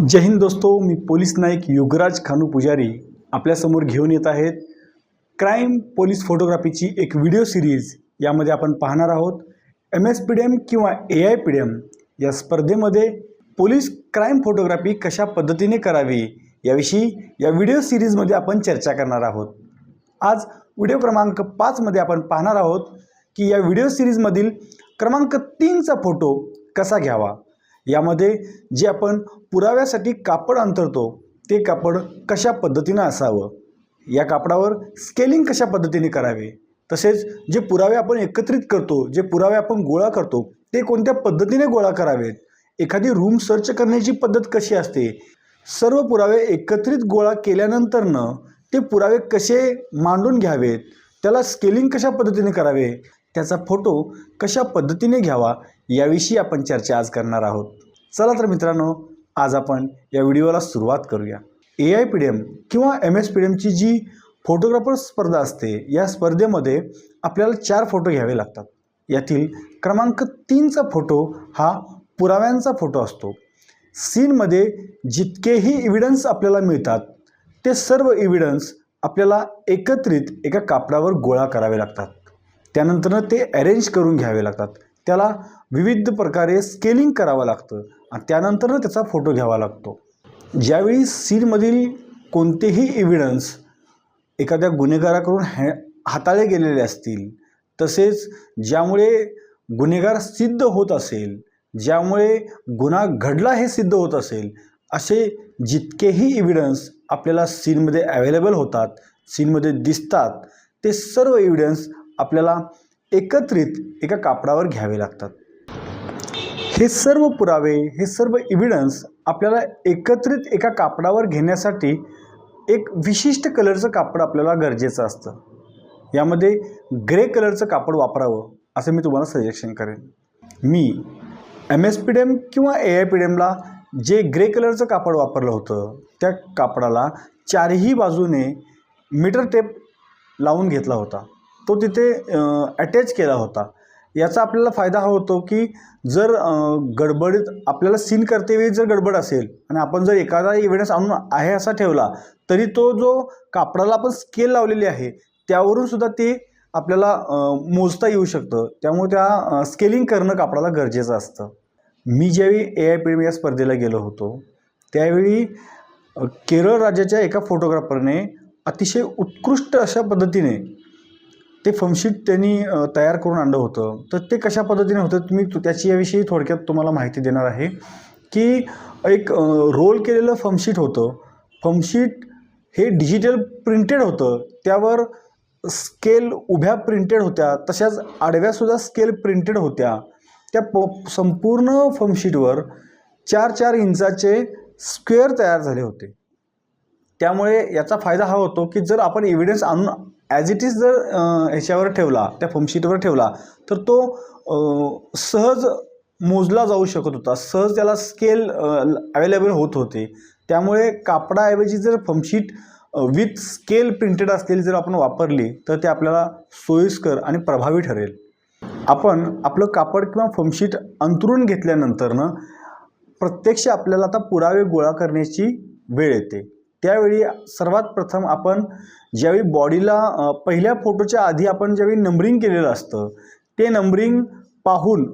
जय हिंद दोस्तो मी पोलीस नाईक युगराज खानू पुजारी आपल्यासमोर घेऊन येत आहेत. क्राईम पोलीस फोटोग्राफीची एक व्हिडिओ सिरीज यामध्ये आपण पाहणार आहोत. M S P D M किंवा A I P D M या स्पर्धेमध्ये पोलीस क्राईम फोटोग्राफी कशा पद्धतीने करावी याविषयी या व्हिडिओ सिरीजमध्ये आपण चर्चा करणार आहोत. आज व्हिडिओ क्रमांक पाचमध्ये आपण पाहणार आहोत की या व्हिडिओ सिरीजमधील क्रमांक तीनचा फोटो कसा घ्यावा? यामध्ये जे आपण पुराव्यासाठी कापड अंतरतो ते कापड कशा पद्धतीनं असावं? या कापडावर स्केलिंग कशा पद्धतीने करावे? तसेच जे पुरावे आपण एकत्रित करतो जे पुरावे आपण गोळा करतो ते कोणत्या पद्धतीने गोळा करावेत? एखादी रूम सर्च करण्याची पद्धत कशी असते? सर्व पुरावे एकत्रित गोळा केल्यानंतरनं ते पुरावे कसे मांडून घ्यावेत? त्याला स्केलिंग कशा पद्धतीने करावे? त्याचा फोटो कशा पद्धतीने घ्यावा याविषयी आपण चर्चा आज करणार आहोत. चला तर मित्रांनो आज आपण या व्हिडिओला सुरुवात करूया. A I P D M किंवा एम एस पी डी एमची जी फोटोग्राफर स्पर्धा असते या स्पर्धेमध्ये आपल्याला चार फोटो घ्यावे लागतात. यातील क्रमांक तीनचा फोटो हा पुराव्यांचा फोटो असतो. सीनमध्ये जितकेही इव्हिडन्स आपल्याला मिळतात ते सर्व इव्हिडन्स आपल्याला एकत्रित एका कापडावर गोळा करावे लागतात. त्यानंतरनं ते अरेंज करून घ्यावे लागतात. त्याला विविध प्रकारे स्केलिंग करावं लागतं आणि त्यानंतरनं त्याचा फोटो घ्यावा लागतो. ज्यावेळी सीनमधील कोणतेही इव्हिडन्स एखाद्या गुन्हेगाराकडून हॅ हाताळले गेलेले असतील तसेच ज्यामुळे गुन्हेगार सिद्ध होत असेल ज्यामुळे गुन्हा घडला हे सिद्ध होत असेल असे जितकेही इव्हिडन्स आपल्याला सीनमध्ये अवेलेबल होतात सीनमध्ये दिसतात ते सर्व एव्हिडन्स आपल्याला एकत्रित एका कापडावर घ्यावे लागतात. हे सर्व पुरावे हे सर्व इव्हिडन्स आपल्याला एकत्रित एका कापडावर घेण्यासाठी एक विशिष्ट कलरचं कापड आपल्याला गरजेचं असतं. यामध्ये ग्रे कलरचं कापड वापरावं असं मी तुम्हाला सजेशन करेन. मी M S P D M किंवा ए आय पी डी एमला जे ग्रे कलरचं कापड वापरलं होतं त्या कापडाला चारही बाजूने मीटर टेप लावून घेतला होता. तो तिथे अटॅच केला होता. याचा आपल्याला फायदा हा होतो की जर गडबडीत आपल्याला सीन करतेवेळी जर गडबड असेल आणि आपण जर एखादा इव्हिडन्स आणून आहे असा ठेवला तरी तो जो कापडाला आपण स्केल लावलेली आहे त्यावरून सुद्धा ते आपल्याला मोजता येऊ शकतं. त्यामुळे त्या स्केलिंग करणं कापडाला गरजेचं असतं. मी ज्यावेळी ए आय पी या स्पर्धेला गेलो होतो त्यावेळी केरळ राज्याच्या एका फोटोग्राफरने अतिशय उत्कृष्ट अशा पद्धतीने ते फमशीट त्यांनी तयार करून आणलं होतं. तर ते कशा पद्धतीने होतं मी त्याची याविषयी थोडक्यात तुम्हाला माहिती देणार आहे की एक रोल केलेलं फमशीट होतं. फमशीट हे डिजिटल प्रिंटेड होतं. त्यावर स्केल उभ्या प्रिंटेड होत्या. तशाच आडव्यासुद्धा स्केल प्रिंटेड होत्या. त्या प संपूर्ण फमशीटवर चार चार इंचाचे स्क्वेअर तयार झाले होते. त्यामुळे याचा फायदा हा होतो की जर आपण एव्हिडन्स आणून ॲज इट इज जर ह्याच्यावर ठेवला त्या फमशीटवर ठेवला तर तो सहज मोजला जाऊ शकत होता. सहज त्याला स्केल अवेलेबल होत होते. त्यामुळे कापडाऐवजी जर फमशीट विथ स्केल प्रिंटेड असलेली जर आपण वापरली तर ते आपल्याला सोयीस्कर आणि प्रभावी ठरेल. आपण आपलं कापड किंवा फमशीट अंतरून घेतल्यानंतरनं प्रत्यक्ष आपल्याला आता पुरावे गोळा करण्याची वेळ येते. त्यावेळी सर्वात प्रथम आपण ज्यावेळी बॉडीला पहिल्या फोटोच्या आधी आपण ज्यावेळी नंबरिंग केलेलं असतं ते नंबरिंग पाहून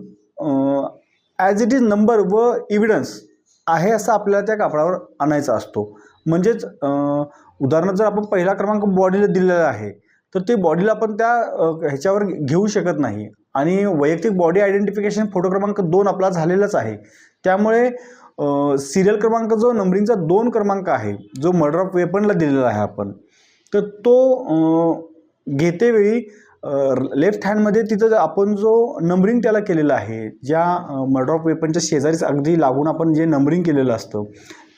ॲज इट इज नंबर व इव्हिडन्स आहे असं आपल्याला त्या कापडावर आणायचा असतो. म्हणजेच उदाहरणार्थ जर आपण पहिला क्रमांक बॉडीला दिलेला आहे तर ते बॉडीला आपण त्या ह्याच्यावर घेऊ शकत नाही. आणि वैयक्तिक बॉडी आयडेंटिफिकेशन फोटो क्रमांक दोन आपला झालेलाच आहे. त्यामुळे सिरियल क्रमांक जो नंबरिंगचा दोन क्रमांक आहे जो मर्डर ऑफ वेपनला दिलेला आहे आपण तर तो घेतेवेळी लेफ्ट हँडमध्ये तिथं आपण जो नंबरिंग त्याला केलेला आहे ज्या मर्डर ऑफ वेपनच्या शेजारीच अगदी लागून आपण जे नंबरिंग केलेलं असतं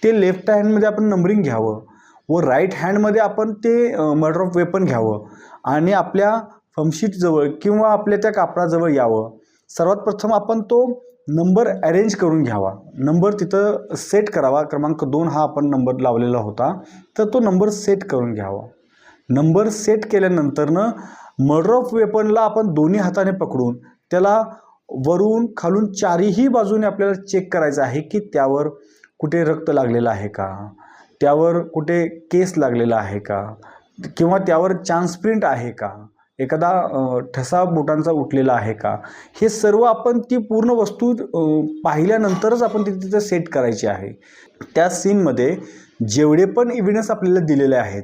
ते लेफ्ट हँडमध्ये आपण नंबरिंग घ्यावं व राईट हँडमध्ये आपण ते मर्डर ऑफ वेपन घ्यावं आणि आपल्या फमशीटजवळ किंवा आपल्या त्या कापडाजवळ यावं. सर्वात प्रथम आपण तो नंबर अरेंज करून घ्यावा. नंबर तिथं सेट करावा. क्रमांक दोन हा आपण नंबर लावलेला होता. तर तो नंबर सेट करून घ्यावा. नंबर सेट केल्यानंतरनं मर्डर ऑफ वेपनला आपण दोन्ही हाताने पकडून त्याला वरून खालून चारही बाजूने आपल्याला चेक करायचं आहे की त्यावर कुठे रक्त लागलेलं आहे का? त्यावर कुठे केस लागलेला आहे का? किंवा त्यावर चान्स प्रिंट आहे का? एखादा ठसा बोटांचा उठलेला आहे का? हे सर्व आपण ती पूर्ण वस्तू पाहिल्यानंतरच आपण ती तिथं सेट करायची आहे. त्या सीनमध्ये जेवढे पण एव्हिडन्स आपल्याला दिलेले आहेत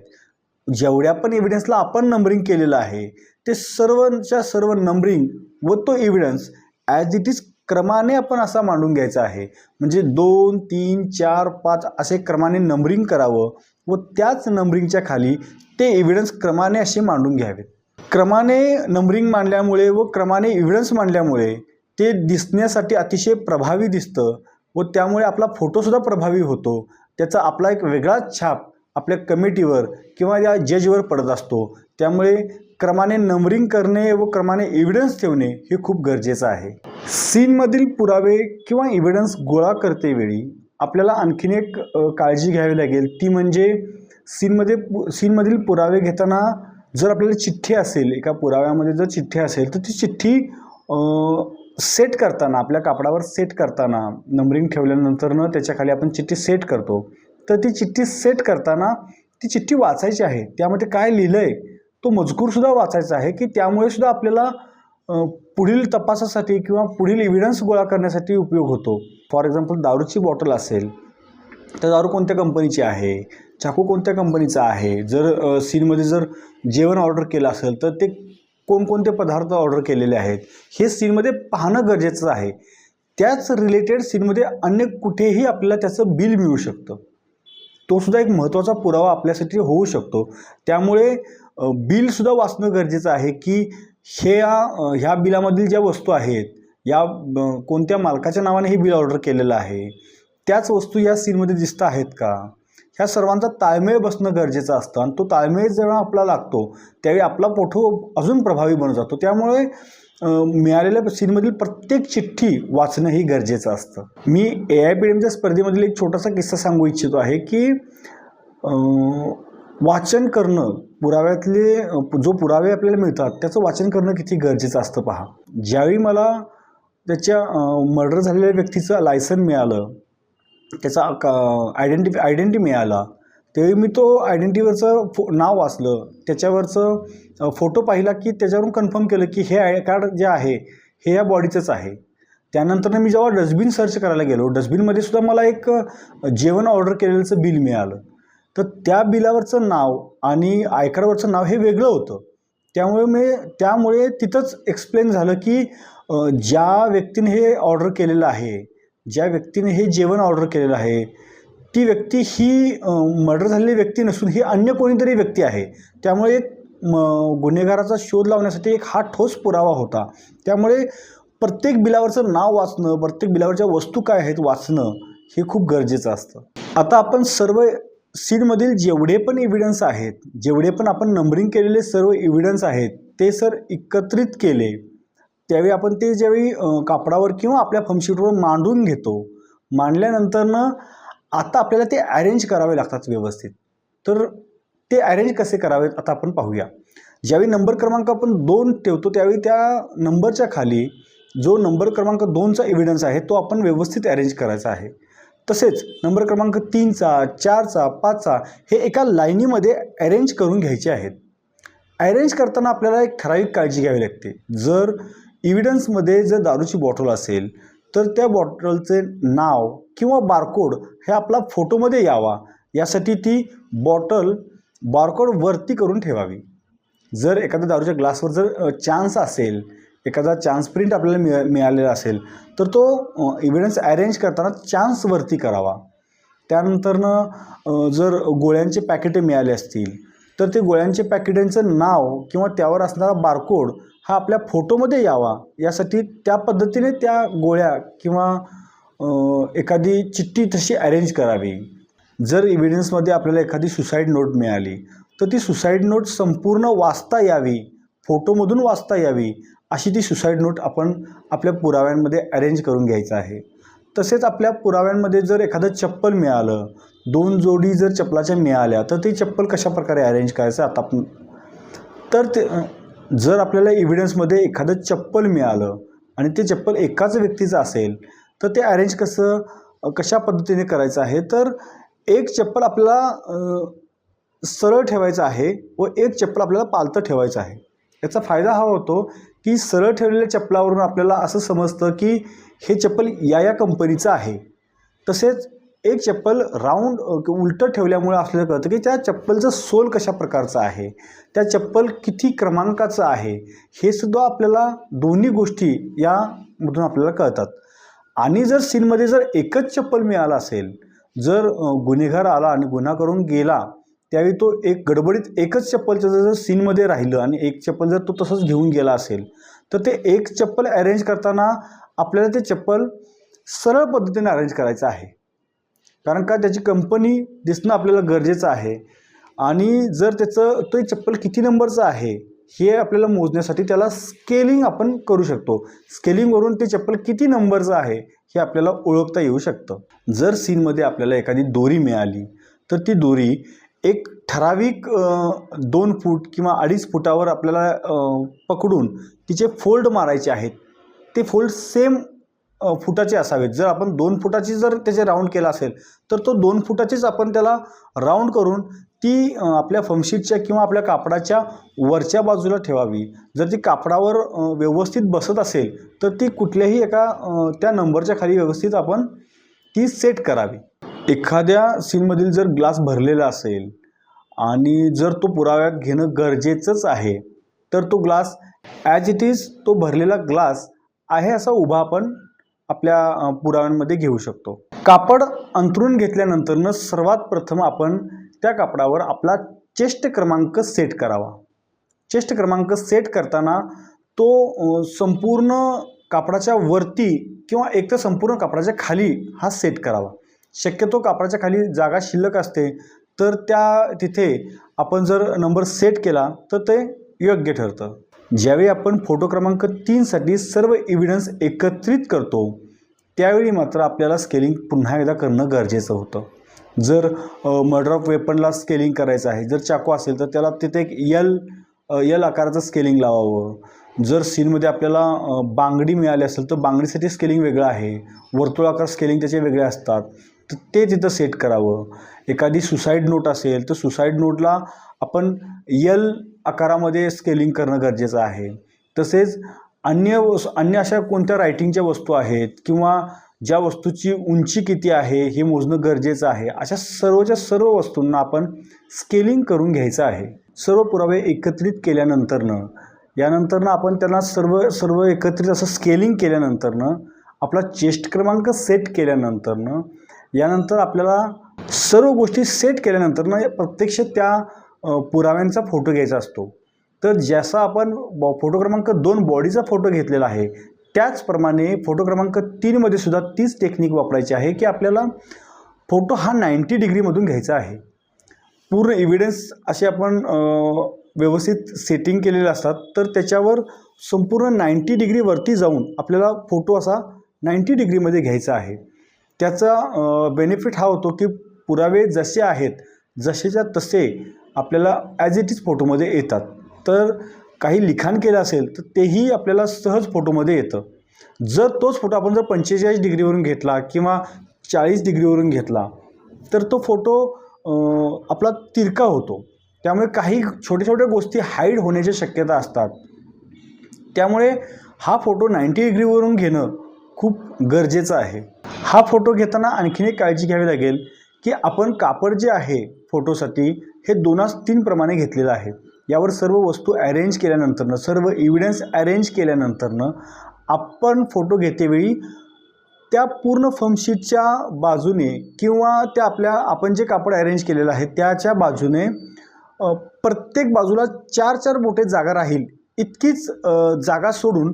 जेवढ्या पण एव्हिडन्सला आपण नंबरिंग केलेलं आहे ते सर्वांच्या सर्व नंबरिंग व तो एव्हिडन्स ॲज इट इज क्रमाने आपण असा मांडून घ्यायचा आहे. म्हणजे दोन तीन चार पाच असे क्रमाने नंबरिंग करावं व त्याच नंबरिंगच्या खाली ते एव्हिडन्स क्रमाने असे मांडून घ्यावेत. क्रमाने नंबरिंग मांडल्यामुळे व क्रमाने इव्हिडन्स मांडल्यामुळे ते दिसण्यासाठी अतिशय प्रभावी दिसतं व त्यामुळे आपला फोटोसुद्धा प्रभावी होतो. त्याचा आपला एक वेगळाच छाप आपल्या कमिटीवर किंवा या जजवर पडत असतो. त्यामुळे क्रमाने नंबरिंग करणे व क्रमाने एव्हिडन्स ठेवणे हे खूप गरजेचं आहे. सीनमधील पुरावे किंवा एव्हिडन्स गोळा करतेवेळी आपल्याला आणखीन एक काळजी घ्यावी लागेल. ती म्हणजे सीनमध्ये पु सीनमधील पुरावे घेताना जर आपल्याला चिठ्ठी असेल एका पुराव्यामध्ये जर चिठ्ठी असेल तर ती चिठ्ठी सेट करताना आपल्या कापडावर सेट करताना नंबरिंग ठेवल्यानंतरनं त्याच्याखाली आपण चिठ्ठी सेट करतो. तर ती चिठ्ठी सेट करताना ती चिठ्ठी वाचायची आहे. त्यामध्ये काय लिहिलं आहे तो मजकूरसुद्धा वाचायचा आहे की त्यामुळे सुद्धा आपल्याला पुढील तपासासाठी किंवा पुढील एव्हिडन्स गोळा करण्यासाठी उपयोग होतो. फॉर एक्झाम्पल दारूची बॉटल असेल तर दारू कोणत्या कंपनीची आहे? चाकू कोणत्या कंपनीचा आहे? जर सीनमध्ये जर जेवण ऑर्डर केलं असेल तर ते कोणकोणते पदार्थ ऑर्डर केलेले आहेत? हे सीनमध्ये पाहणं गरजेचं आहे. त्याच रिलेटेड सीनमध्ये अन्य कुठेही आपल्याला त्याचं बिल मिळू शकतं. तो सुद्धा एक महत्त्वाचा पुरावा आपल्यासाठी होऊ शकतो. त्यामुळे बिलसुद्धा वाचणं गरजेचं आहे की ह्या ह्या बिलामधील ज्या वस्तू आहेत या कोणत्या मालकाच्या नावाने हे बिल ऑर्डर केलेलं आहे त्याच वस्तू या सीनमध्ये दिसत आहेत का? ह्या सर्वांचा ताळमेळ बसणं गरजेचं असतं आणि तो ताळमेळ जेव्हा आपला लागतो त्यावेळी आपला पोठो अजून प्रभावी बनत जातो. त्यामुळे मिळालेल्या सीनमधील प्रत्येक चिठ्ठी वाचणं ही गरजेचं असतं. मी ए आय पी एमच्या स्पर्धेमधील एक छोटासा किस्सा सांगू इच्छितो आहे की वाचन करणं पुराव्यातले जो पुरावे आपल्याला मिळतात त्याचं वाचन करणं किती गरजेचं असतं पहा. ज्यावेळी मला त्याच्या मर्डर झालेल्या व्यक्तीचं लायसन मिळालं त्याचा आयडेंटिफी आयडेंटिटी मिळाला. त्यावेळी मी तो आयडेंटिटीवरचं फो नाव वाचलं. त्याच्यावरचं फोटो पाहिला की त्याच्यावरून कन्फर्म केलं की हे आय कार्ड जे आहे हे या बॉडीचंच आहे. त्यानंतर मी जेव्हा डस्टबिन सर्च करायला गेलो डस्टबिनमध्ये सुद्धा मला एक जेवण ऑर्डर केलेलंचं बिल मिळालं. तर त्या बिलावरचं नाव आणि आयकारवरचं नाव हे वेगळं होतं. त्यामुळे मी त्यामुळे तिथंच एक्सप्लेन झालं की ज्या व्यक्तीने हे ऑर्डर केलेलं आहे ज्या व्यक्तीने हे जेवण ऑर्डर केलेलं आहे ती व्यक्ती ही मर्डर झालेली व्यक्ती नसून ही अन्य कोणीतरी व्यक्ती आहे. त्यामुळे म गुन्हेगाराचा शोध लावण्यासाठी एक हा ठोस पुरावा होता. त्यामुळे प्रत्येक बिलावरचं नाव वाचणं प्रत्येक बिलावरच्या वस्तू काय आहेत वाचणं हे खूप गरजेचं असतं. आता आपण सर्व सीनमधील जेवढे पण एव्हिडन्स आहेत जेवढे पण आपण नंबरिंग केलेले सर्व एव्हिडन्स आहेत ते सर एकत्रित केले. त्यावेळी आपण ते ज्यावेळी कापडावर किंवा आपल्या फमशीटवर मांडून घेतो मांडल्यानंतरनं आता आपल्याला ते अरेंज करावे लागतात व्यवस्थित. तर ते अरेंज कसे करावेत आता आपण पाहूया. ज्यावेळी नंबर क्रमांक आपण दोन ठेवतो त्यावेळी त्या नंबरच्या खाली जो नंबर क्रमांक दोनचा एव्हिडन्स आहे तो आपण व्यवस्थित अरेंज करायचा आहे. तसेच नंबर क्रमांक तीनचा चारचा पाचचा हे एका लाईनीमध्ये अरेंज करून घ्यायचे आहेत. अरेंज करताना आपल्याला एक ठराविक काळजी घ्यावी लागते. जर इव्हिडन्समध्ये जर दारूची बॉटल असेल तर त्या बॉटलचे नाव किंवा बारकोड हे आपला फोटोमध्ये यावा. यासाठी ती बॉटल बारकोड वरती करून ठेवावी. जर एखाद्या दारूच्या ग्लासवर जर चान्स असेल एखादा चान्स प्रिंट आपल्याला मिळा मिळालेला असेल तर तो इव्हिडन्स अरेंज करताना चान्स वरती करावा. त्यानंतरनं जर गोळ्यांचे पॅकेटे मिळाले असतील तर ते गोळ्यांचे पॅकेटांचं नाव किंवा त्यावर असणारा बारकोड हा आपल्या फोटोमध्ये यावा. यासाठी त्या पद्धतीने त्या गोळ्या किंवा एखादी चिठ्ठी तशी अरेंज करावी. जर इव्हिडन्समध्ये आपल्याला एखादी सुसाईड नोट मिळाली तर ती सुसाईड नोट संपूर्ण वाचता यावी फोटोमधून वाचता यावी अशी ती सुसाईड नोट आपण आपल्या पुराव्यांमध्ये अरेंज करून घ्यायचं आहे. तसेच आपल्या पुराव्यांमध्ये जर एखादं चप्पल मिळालं दोन जोडी जर चप्पलाच्या मिळाल्या तर ती चप्पल कशा प्रकारे अरेंज करायचं आता आपण तर ते जर आपल्याला एव्हिडन्समध्ये एखादं चप्पल मिळालं आणि ते चप्पल एकाच व्यक्तीचं असेल तर ते अरेंज कसं कशा पद्धतीने करायचं आहे? तर एक चप्पल आपल्याला सरळ ठेवायचं आहे व एक चप्पल आपल्याला पालतं ठेवायचं आहे. याचा फायदा हा होतो की सरळ ठेवलेल्या चप्पलावरून आपल्याला असं समजतं की हे चप्पल या या कंपनीचं आहे. तसेच एक चप्पल राऊंड उलटं ठेवल्यामुळे आपल्याला कळतं की त्या चप्पलचं सोल कशा प्रकारचं आहे त्या चप्पल किती क्रमांकाचं आहे हे सुद्धा आपल्याला दोन्ही गोष्टी यामधून आपल्याला कळतात. आणि जर सीनमध्ये जर एकच चप्पल मिळाला असेल जर गुन्हेगार आला आणि गुन्हा करून गेला त्यावेळी तो एक गडबडीत एकच चप्पलचं जर जर सीनमध्ये राहिलं आणि एक चप्पल जर तो तसंच घेऊन गेला असेल तर ते एक चप्पल अरेंज करताना आपल्याला ते चप्पल सरळ पद्धतीने अरेंज करायचं आहे. कारण का त्याची कंपनी दिसणं आपल्याला गरजेचं आहे. आणि जर त्याचं तो चप्पल किती नंबरचं आहे हे आपल्याला मोजण्यासाठी त्याला स्केलिंग आपण करू शकतो. स्केलिंगवरून ते चप्पल किती नंबरचं आहे हे आपल्याला ओळखता येऊ शकतं. जर सीनमध्ये आपल्याला एखादी दोरी मिळाली तर ती दोरी एक ठराविक दोन फूट किंवा अडीच फुटावर आपल्याला पकडून तिचे फोल्ड मारायचे आहेत. ते फोल्ड सेम फुटाचे असावेत. जर आपण दोन फुटाची जर त्याचे राऊंड केला असेल तर तो दोन फुटाचीच आपण त्याला राऊंड करून ती आपल्या फमशीटच्या किंवा आपल्या कापडाच्या वरच्या बाजूला ठेवावी. जर ती कापडावर व्यवस्थित बसत असेल तर ती कुठल्याही एका त्या नंबरच्या खाली व्यवस्थित आपण ती सेट करावी. एखाद्या सीनमधील जर ग्लास भरलेला असेल आणि जर तो पुराव्यात घेणं गरजेचंच आहे तर तो ग्लास ॲज इट इज तो भरलेला ग्लास आहे असा उभा आपण आपल्या पुराव्यांमध्ये घेऊ शकतो. कापड अंतरून घेतल्यानंतरनं सर्वात प्रथम आपण त्या कापडावर आपला चेस्ट क्रमांक सेट करावा. चेस्ट क्रमांक सेट करताना तो संपूर्ण कापडाच्या वरती किंवा एक तर संपूर्ण कापडाच्या खाली हा सेट करावा. शक्यतो कापडाच्या खाली जागा शिल्लक असते तर त्या तिथे आपण जर नंबर सेट केला तर ते योग्य ठरतं. ज्यावेळी आपण फोटो क्रमांक तीनसाठी सर्व एव्हिडन्स एकत्रित करतो त्यावेळी मात्र आपल्याला स्केलिंग पुन्हा एकदा करणं गरजेचं होतं. जर मर्डर ऑफ वेपनला स्केलिंग करायचं आहे जर चाकू असेल तर त्याला तिथे एक यल यल आकाराचं स्केलिंग लावावं. जर सीनमध्ये आपल्याला बांगडी मिळाली असेल तर बांगडीसाठी स्केलिंग वेगळं आहे. वर्तुळाकार स्केलिंग त्याचे वेगळे असतात. तर ते तिथं सेट करावं. एखादी सुसाईड नोट असेल तर सुसाईड नोटला आपण यल आकारामध्ये स्केलिंग करणं गरजेचं आहे. तसेच अन्य वस अन्य अशा कोणत्या रायटिंगच्या वस्तू आहेत किंवा ज्या वस्तूची उंची किती आहे हे मोजणं गरजेचं आहे अशा सर्वच्या सर्व वस्तूंना आपण स्केलिंग करून घ्यायचं आहे. सर्व पुरावे एकत्रित केल्यानंतरनं यानंतरनं आपण त्यांना सर्व सर्व एकत्रित असं स्केलिंग केल्यानंतरनं आपला चेस्ट क्रमांक सेट केल्यानंतरनं यानंतर आपल्याला सर्व गोष्टी सेट केल्यानंतरनं प्रत्यक्ष त्या पुराव्यांचा फोटो घ्यायचा असतो. तर जसा आपण बॉ फोटो क्रमांक दोन बॉडीचा फोटो घेतलेला आहे त्याचप्रमाणे फोटो क्रमांक तीनमध्ये सुद्धा तीच टेक्निक वापरायची आहे की आपल्याला फोटो हा नाईंटी डिग्रीमधून घ्यायचा आहे. पूर्ण एव्हिडन्स असे आपण व्यवस्थित सेटिंग केलेले असतात तर त्याच्यावर संपूर्ण नाईंटी डिग्रीवरती जाऊन आपल्याला फोटो असा नाईंटी डिग्रीमध्ये घ्यायचा आहे. त्याचा बेनिफिट हा होतो की पुरावे जसे आहेत जसेच्या तसे आपल्याला ॲज इट इज फोटोमध्ये येतात. तर काही लिखाण केलं असेल तर तेही आपल्याला सहज फोटोमध्ये येतं. जर तोच फोटो आपण जर पंचेचाळीस डिग्रीवरून घेतला किंवा चाळीस डिग्रीवरून घेतला तर तो फोटो आपला तिरका होतो. त्यामुळे काही छोट्या छोट्या गोष्टी हाईड होण्याच्या शक्यता असतात. त्यामुळे हा फोटो नाईंटी डिग्रीवरून घेणं खूप गरजेचं आहे. हा फोटो घेताना आणखीन एक काळजी घ्यावी लागेल की आपण कापड जे आहे फोटोसाठी हे दोनास तीन प्रमाणे घेतलेलं आहे. यावर सर्व वस्तू अरेंज केल्यानंतरनं सर्व एव्हिडन्स अरेंज केल्यानंतरनं आपण फोटो घेतेवेळी त्या पूर्ण फर्मशीटच्या बाजूने किंवा त्या आपल्या आपण जे कापड अरेंज केलेलं आहे त्याच्या बाजूने प्रत्येक बाजूला चार चार बोटे जागा राहील. इतकीच जागा सोडून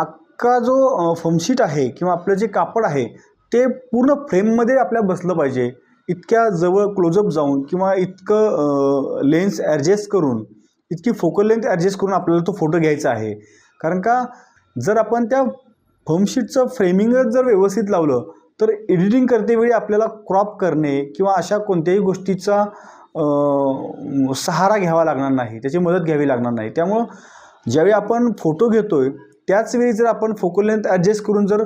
अख्खा जो फर्मशीट आहे किंवा आपलं जे कापड आहे ते पूर्ण फ्रेममध्ये आपल्या बसलं पाहिजे. इतक्या जवळ क्लोजअप जाऊन किंवा इतकं लेन्स ॲडजस्ट करून इतकी फोकल लेंथ ॲडजस्ट करून आपल्याला तो फोटो घ्यायचा आहे. कारण का जर आपण त्या फर्मशीटचं फ्रेमिंगच जर व्यवस्थित लावलं तर एडिटिंग करतेवेळी आपल्याला क्रॉप करणे किंवा अशा कोणत्याही गोष्टीचा सहारा घ्यावा लागणार नाही त्याची मदत घ्यावी लागणार नाही. त्यामुळं ज्यावेळी आपण फोटो घेतो आहे त्याचवेळी जर आपण फोकल लेंथ ॲडजस्ट करून जर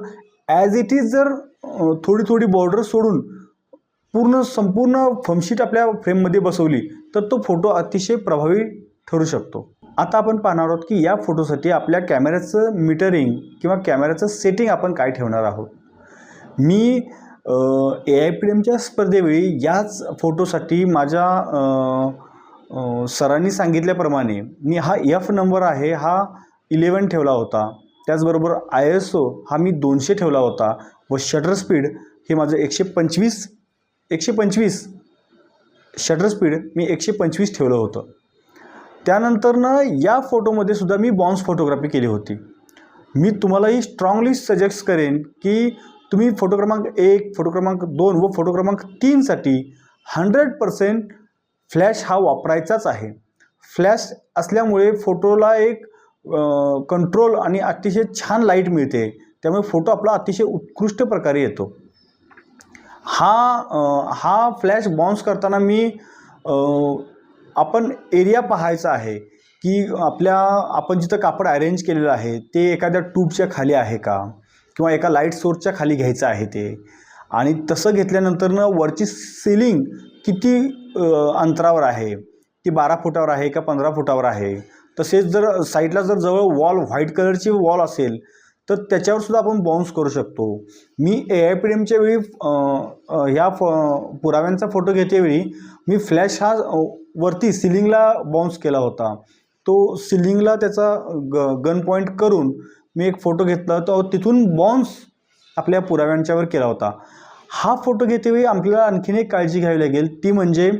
ॲज इट इज जर थोडी थोडी बॉर्डर सोडून पूर्ण संपूर्ण फमशीट आपल्या फ्रेममध्ये बसवली तर तो फोटो अतिशय प्रभावी ठरू शकतो. आता आपण पाहणार आहोत की या फोटोसाठी आपल्या कॅमेऱ्याचं मीटरिंग किंवा कॅमेऱ्याचं सेटिंग आपण काय ठेवणार आहोत. मी ए आय पी एमच्या स्पर्धेवेळी याच फोटोसाठी माझ्या सरांनी सांगितल्याप्रमाणे मी हा एफ नंबर आहे हा इलेवन ठेवला होता. त्याचबरोबर आय एस ओ हा मी दोनशे ठेवला होता. व शटर स्पीड हे माझं एकशे पंचवीस एकशे पंचवीस शटर स्पीड मी एकशे पंचवीस ठेवलं होतं. त्यानंतरनं या फोटोमध्ये सुद्धा मी बॉन्स फोटोग्राफी केली होती. मी तुम्हालाही स्ट्रॉंगली सजेस्ट करेन की तुम्ही फोटो क्रमांक एक फोटो क्रमांक दोन व फोटो क्रमांक तीनसाठी हंड्रेड पर्सेंट फ्लॅश हा वापरायचाच आहे. फ्लॅश असल्यामुळे फोटोला एक कंट्रोल आणि अतिशय छान लाइट मिळते. त्यामुळे फोटो आपला अतिशय उत्कृष्ट प्रकारे येतो. हा हा फ्लॅश बाउन्स करताना मी आपण एरिया पाहायचा आहे की आपल्या आपण जिथं कापड अरेंज केलेलं आहे ते एखाद्या ट्यूबच्या खाली आहे का? किंवा एका लाइट सोर्सच्या खाली घ्यायचं आहे ते? आणि तसं घेतल्यानंतरनं वरची सिलिंग किती अंतरावर आहे? ती बारा फुटावर आहे का पंधरा फुटावर आहे? तसेच जर साईडला जर जवळ वॉल व्हाईट कलरची वॉल असेल तर त्याच्यावर सुद्धा आपण बाउन्स करू शकतो. मी ए आय पी एमच्या वेळी ह्या फ पुराव्यांचा फोटो घेतेवेळी मी फ्लॅश हा वरती सिलिंगला बाउन्स केला होता. तो सिलिंगला त्याचा ग गन पॉईंट करून मी एक फोटो घेतला तो तिथून बाउन्स आपल्या पुराव्यांच्यावर केला होता. हा फोटो घेतेवेळी आपल्याला आणखीन एक काळजी घ्यावी लागेल. ती म्हणजे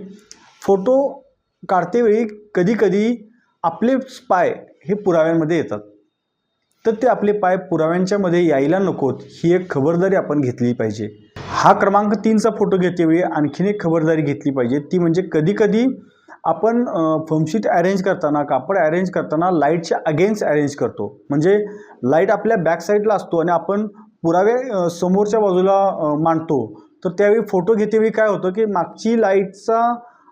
फोटो काढतेवेळी कधीकधी आपले पाय हे पुराव्यांमध्ये येतात. तर ते आपले पाय पुराव्यांच्या मध्ये यायला नकोत ही एक खबरदारी आपण घेतली पाहिजे. हा क्रमांक तीनचा फोटो घेतेवेळी आणखीन एक खबरदारी घेतली पाहिजे. ती म्हणजे कधीकधी आपण फर्मशीट अरेंज करताना कापड अरेंज करताना लाईटच्या अगेन्स्ट अरेंज करतो. म्हणजे लाइट आपल्या बॅक साईडला असतो आणि आपण पुरावे समोरच्या बाजूला मांडतो. तर त्यावेळी फोटो घेतेवेळी काय होतं की मागची लाईटचा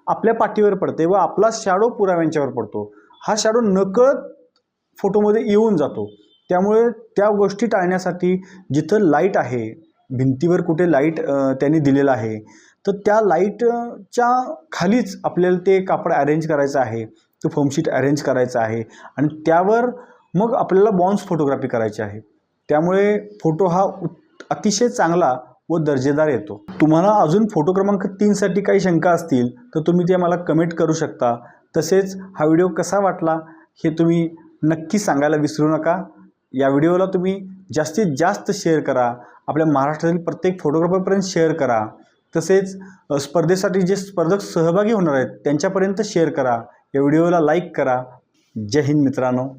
आपल्या पाठीवर पडते व आपला शॅडो पुराव्यांच्यावर पडतो. हा शॅडो नकळत फोटोमध्ये येऊन जातो. त्यामुळे त्या गोष्टी टाळण्यासाठी जिथं लाइट आहे भिंतीवर कुठे लाइट त्यांनी दिलेलं आहे तर त्या लाईटच्या खालीच आपल्याला ते कापड अरेंज करायचं आहे तो फोमशीट अरेंज करायचं आहे आणि त्यावर मग आपल्याला बॉन्स फोटोग्राफी करायची आहे. त्यामुळे फोटो हा अतिशय चांगला व दर्जेदार येतो. तुम्हाला अजून फोटो क्रमांक तीनसाठी काही शंका असतील तर तुम्ही ते मला कमेंट करू शकता. तसेच हा व्हिडिओ कसा वाटला हे तुम्ही नक्की सांगायला विसरू नका. या व्हिडिओला तुम्ही जास्तीत जास्त शेअर करा. आपल्या महाराष्ट्रातील प्रत्येक फोटोग्राफरपर्यंत शेअर करा. तसेच स्पर्धेसाठी जे स्पर्धक सहभागी होणार आहेत त्यांच्यापर्यंत शेअर करा. या व्हिडिओला लाईक करा. जय हिंद मित्रांनो.